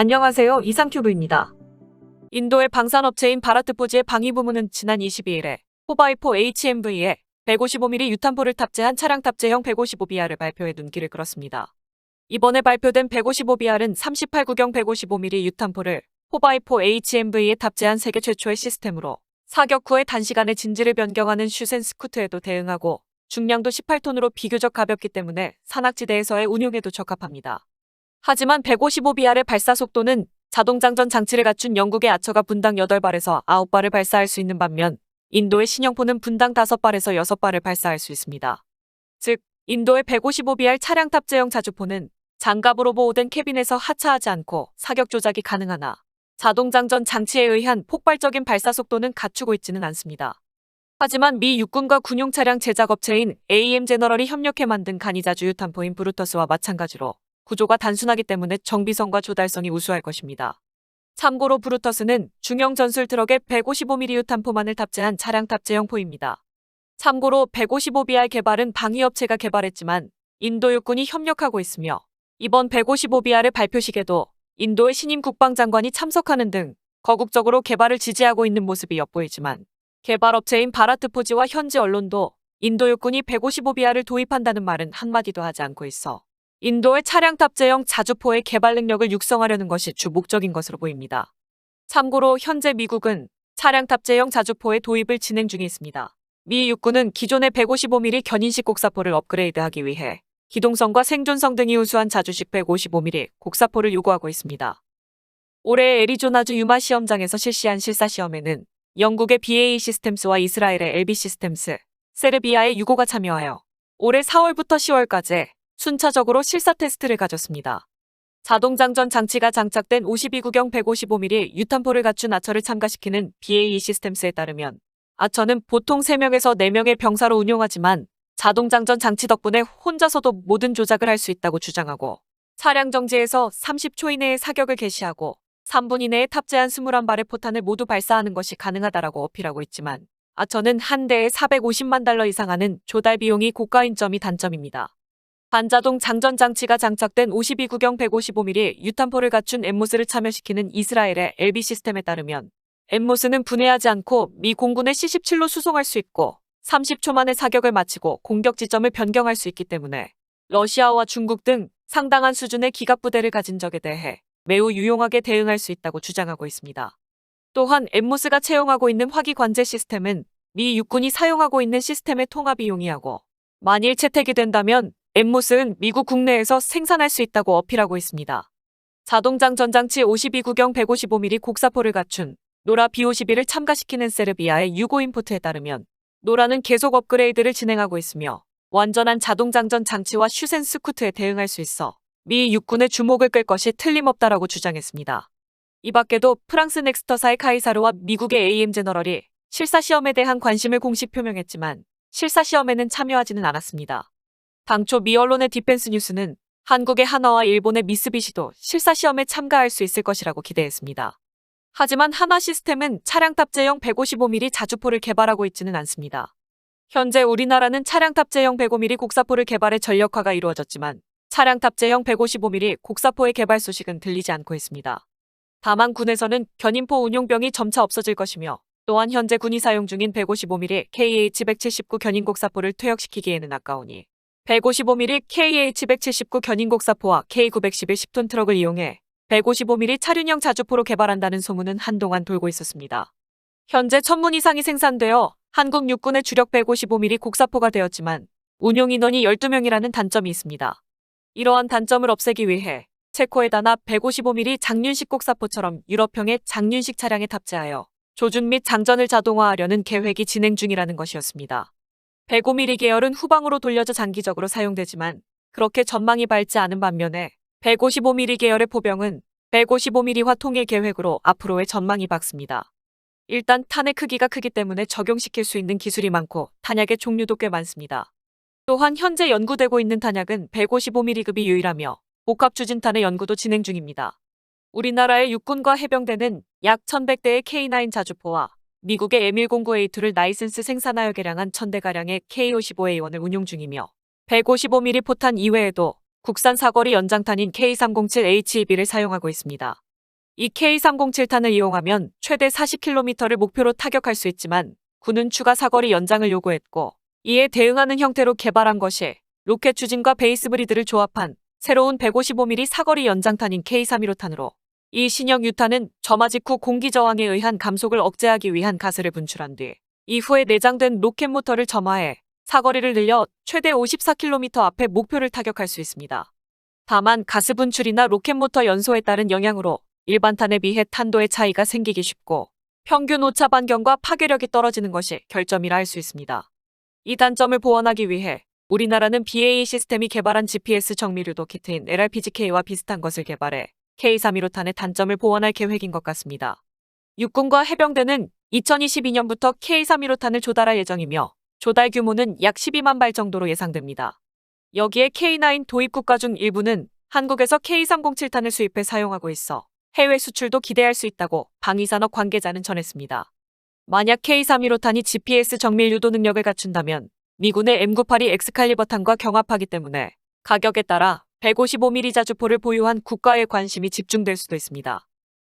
안녕하세요. 이상큐브입니다. 인도의 방산업체인 바라트포지의 방위 부문은 지난 22일에 호바이포 HMV에 155mm 유탄포를 탑재한 차량 탑재형 155BR을 발표해 눈길을 끌었습니다. 이번에 발표된 155BR은 38구경 155mm 유탄포를 호바이포 HMV에 탑재한 세계 최초의 시스템으로 사격 후에 단시간에 진지를 변경하는 슈센 스쿠트에도 대응하고 중량도 18톤으로 비교적 가볍기 때문에 산악지대에서의 운용에도 적합합니다. 하지만 155BR의 발사 속도는 자동장전 장치를 갖춘 영국의 아처가 분당 8발에서 9발을 발사할 수 있는 반면 인도의 신형포는 분당 5발에서 6발을 발사할 수 있습니다. 즉, 인도의 155BR 차량 탑재형 자주포는 장갑으로 보호된 캐빈에서 하차하지 않고 사격 조작이 가능하나 자동장전 장치에 의한 폭발적인 발사 속도는 갖추고 있지는 않습니다. 하지만 미 육군과 군용 차량 제작업체인 AM 제너럴이 협력해 만든 간이자주 유탄포인 브루터스와 마찬가지로 구조가 단순하기 때문에 정비성과 조달성이 우수할 것입니다. 참고로 브루터스는 중형 전술 트럭에 155mm 유탄포만을 탑재한 차량 탑재형 포입니다. 참고로 155BR 개발은 방위업체가 개발했지만 인도 육군이 협력하고 있으며 이번 155BR의 발표식에도 인도의 신임 국방장관이 참석하는 등 거국적으로 개발을 지지하고 있는 모습이 엿보이지만 개발업체인 바라트포지와 현지 언론도 인도 육군이 155BR을 도입한다는 말은 한마디도 하지 않고 있어 인도의 차량 탑재형 자주포의 개발 능력을 육성하려는 것이 주 목적인 것으로 보입니다. 참고로 현재 미국은 차량 탑재형 자주포의 도입을 진행 중에 있습니다. 미 육군은 기존의 155mm 견인식 곡사포를 업그레이드하기 위해 기동성과 생존성 등이 우수한 자주식 155mm 곡사포를 요구하고 있습니다. 올해 애리조나주 유마 시험장에서 실시한 실사 시험에는 영국의 BAE 시스템스와 이스라엘의 LB 시스템스, 세르비아의 유고가 참여하여 올해 4월부터 10월까지 순차적으로 실사 테스트를 가졌습니다. 자동장전 장치가 장착된 52구경 155mm 유탄포를 갖춘 아처를 참가시키는 BAE 시스템스에 따르면 아처는 보통 3명에서 4명의 병사로 운용하지만 자동장전 장치 덕분에 혼자서도 모든 조작을 할 수 있다고 주장하고 차량 정지에서 30초 이내에 사격을 개시하고 3분 이내에 탑재한 21발의 포탄을 모두 발사하는 것이 가능하다라고 어필하고 있지만 아처는 한 대에 450만 달러 이상 하는 조달 비용이 고가인 점이 단점입니다. 반자동 장전 장치가 장착된 52구경 155mm 유탄포를 갖춘 엠모스를 참여시키는 이스라엘의 LB 시스템에 따르면 엠모스는 분해하지 않고 미 공군의 C-17로 수송할 수 있고 30초 만에 사격을 마치고 공격 지점을 변경할 수 있기 때문에 러시아와 중국 등 상당한 수준의 기갑 부대를 가진 적에 대해 매우 유용하게 대응할 수 있다고 주장하고 있습니다. 또한 엠모스가 채용하고 있는 화기 관제 시스템은 미 육군이 사용하고 있는 시스템의 통합이 용이하고 만일 채택이 된다면 엠모스는 미국 국내에서 생산할 수 있다고 어필하고 있습니다. 자동장 전장치 52구경 155mm 곡사포를 갖춘 노라 B51을 참가시키는 세르비아의 유고인포트에 따르면 노라는 계속 업그레이드를 진행하고 있으며 완전한 자동장전 장치와 슈센 스쿠트에 대응할 수 있어 미 육군의 주목을 끌 것이 틀림없다라고 주장했습니다. 이 밖에도 프랑스 넥스터사의 카이사르와 미국의 AM 제너럴이 실사시험에 대한 관심을 공식 표명했지만 실사시험에는 참여하지는 않았습니다. 당초 미 언론의 디펜스 뉴스는 한국의 하나와 일본의 미쓰비시도 실사시험에 참가할 수 있을 것이라고 기대했습니다. 하지만 하나 시스템은 차량 탑재형 155mm 자주포를 개발하고 있지는 않습니다. 현재 우리나라는 차량 탑재형 105mm 곡사포를 개발해 전력화가 이루어졌지만 차량 탑재형 155mm 곡사포의 개발 소식은 들리지 않고 있습니다. 다만 군에서는 견인포 운용병이 점차 없어질 것이며 또한 현재 군이 사용 중인 155mm KH-179 견인곡사포를 퇴역시키기에는 아까우니 155mm KH-179 견인곡사포와 K911 10톤 트럭을 이용해 155mm 차륜형 자주포로 개발한다는 소문은 한동안 돌고 있었습니다. 현재 1000문 이상이 생산되어 한국 육군의 주력 155mm 곡사포가 되었지만 운용 인원이 12명이라는 단점이 있습니다. 이러한 단점을 없애기 위해 체코에다나 155mm 장륜식 곡사포처럼 유럽형의 장륜식 차량에 탑재하여 조준 및 장전을 자동화하려는 계획이 진행 중이라는 것이었습니다. 105mm 계열은 후방으로 돌려져 장기적으로 사용되지만 그렇게 전망이 밝지 않은 반면에 155mm 계열의 포병은 155mm화 통일 계획으로 앞으로의 전망이 밝습니다. 일단 탄의 크기가 크기 때문에 적용시킬 수 있는 기술이 많고 탄약의 종류도 꽤 많습니다. 또한 현재 연구되고 있는 탄약은 155mm급이 유일하며 복합 추진탄의 연구도 진행 중입니다. 우리나라의 육군과 해병대는 약 1100대의 K9 자주포와 미국의 M109A2를 라이센스 생산하여 개량한 1000대가량의 K55A1을 운용 중이며 155mm 포탄 이외에도 국산 사거리 연장탄인 K307HEB를 사용하고 있습니다. 이 K307탄을 이용하면 최대 40km를 목표로 타격할 수 있지만 군은 추가 사거리 연장을 요구했고 이에 대응하는 형태로 개발한 것이 로켓 추진과 베이스 브리드를 조합한 새로운 155mm 사거리 연장탄인 K315탄으로 이 신형 유탄은 점화 직후 공기 저항에 의한 감속을 억제하기 위한 가스를 분출한 뒤 이후에 내장된 로켓 모터를 점화해 사거리를 늘려 최대 54km 앞에 목표를 타격할 수 있습니다. 다만 가스 분출이나 로켓 모터 연소에 따른 영향으로 일반 탄에 비해 탄도의 차이가 생기기 쉽고 평균 오차 반경과 파괴력이 떨어지는 것이 결점이라 할 수 있습니다. 이 단점을 보완하기 위해 우리나라는 BAE 시스템이 개발한 GPS 정밀유도 키트인 LRPGK와 비슷한 것을 개발해 K315탄의 단점을 보완할 계획인 것 같습니다. 육군과 해병대는 2022년부터 K315탄을 조달할 예정이며 조달 규모는 약 12만 발 정도로 예상됩니다. 여기에 K9 도입 국가 중 일부는 한국에서 K307탄을 수입해 사용하고 있어 해외 수출도 기대할 수 있다고 방위산업 관계자는 전했습니다. 만약 K315탄이 GPS 정밀 유도 능력을 갖춘다면 미군의 M982 엑스칼리버탄과 경합하기 때문에 가격에 따라 155mm 자주포를 보유한 국가의 관심이 집중될 수도 있습니다.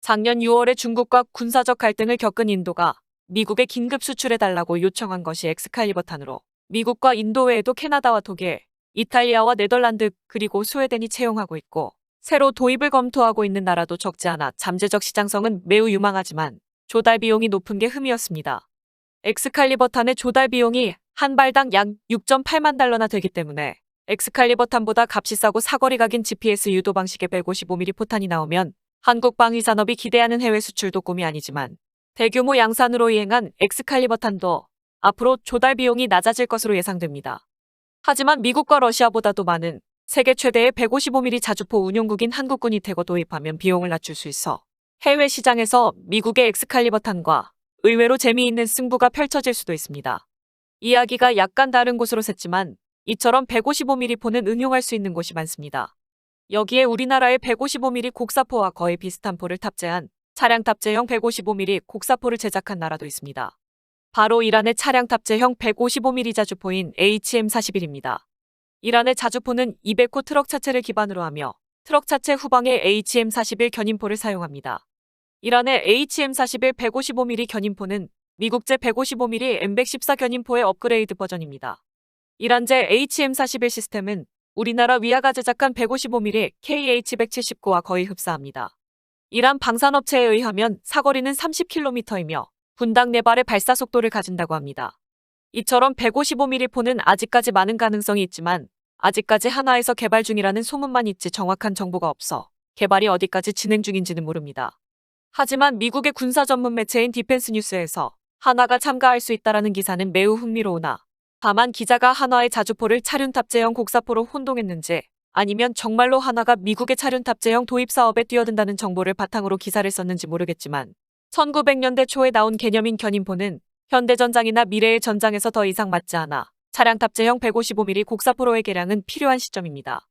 작년 6월에 중국과 군사적 갈등을 겪은 인도가 미국에 긴급 수출해달라고 요청한 것이 엑스칼리버탄으로 미국과 인도 외에도 캐나다와 독일, 이탈리아와 네덜란드 그리고 스웨덴이 채용하고 있고 새로 도입을 검토하고 있는 나라도 적지 않아 잠재적 시장성은 매우 유망하지만 조달 비용이 높은 게 흠이었습니다. 엑스칼리버탄의 조달 비용이 한 발당 약 6.8만 달러나 되기 때문에 엑스칼리버 탄보다 값이 싸고 사거리가 긴 GPS 유도 방식의 155mm 포탄이 나오면 한국 방위 산업이 기대하는 해외 수출도 꿈이 아니지만 대규모 양산으로 이행한 엑스칼리버 탄도 앞으로 조달 비용이 낮아질 것으로 예상됩니다. 하지만 미국과 러시아보다도 많은 세계 최대의 155mm 자주포 운용국인 한국군이 대거 도입하면 비용을 낮출 수 있어 해외 시장에서 미국의 엑스칼리버 탄과 의외로 재미있는 승부가 펼쳐질 수도 있습니다. 이야기가 약간 다른 곳으로 샜지만 이처럼 155mm 포는 응용할 수 있는 곳이 많습니다. 여기에 우리나라의 155mm 곡사포와 거의 비슷한 포를 탑재한 차량 탑재형 155mm 곡사포를 제작한 나라도 있습니다. 바로 이란의 차량 탑재형 155mm 자주포인 HM41입니다. 이란의 자주포는 200호 트럭 차체를 기반으로 하며 트럭 차체 후방에 HM41 견인포를 사용합니다. 이란의 HM41 155mm 견인포는 미국제 155mm M114 견인포의 업그레이드 버전입니다. 이란제 HM41 시스템은 우리나라 위아가 제작한 155mm KH179와 거의 흡사합니다. 이란 방산업체에 의하면 사거리는 30km이며 분당 4발의 발사 속도를 가진다고 합니다. 이처럼 155mm 포는 아직까지 많은 가능성이 있지만 아직까지 하나에서 개발 중이라는 소문만 있지 정확한 정보가 없어 개발이 어디까지 진행 중인지는 모릅니다. 하지만 미국의 군사 전문 매체인 디펜스 뉴스에서 하나가 참가할 수 있다라는 기사는 매우 흥미로우나 다만 기자가 한화의 자주포를 차륜 탑재형 곡사포로 혼동했는지 아니면 정말로 한화가 미국의 차륜 탑재형 도입 사업에 뛰어든다는 정보를 바탕으로 기사를 썼는지 모르겠지만 1900년대 초에 나온 개념인 견인포는 현대전장이나 미래의 전장에서 더 이상 맞지 않아 차량 탑재형 155mm 곡사포로의 개량은 필요한 시점입니다.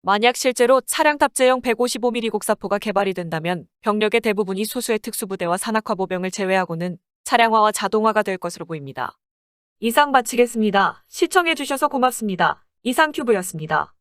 만약 실제로 차량 탑재형 155mm 곡사포가 개발이 된다면 병력의 대부분이 소수의 특수부대와 산악화 보병을 제외하고는 차량화와 자동화가 될 것으로 보입니다. 이상 마치겠습니다. 시청해주셔서 고맙습니다. 이상 큐브였습니다.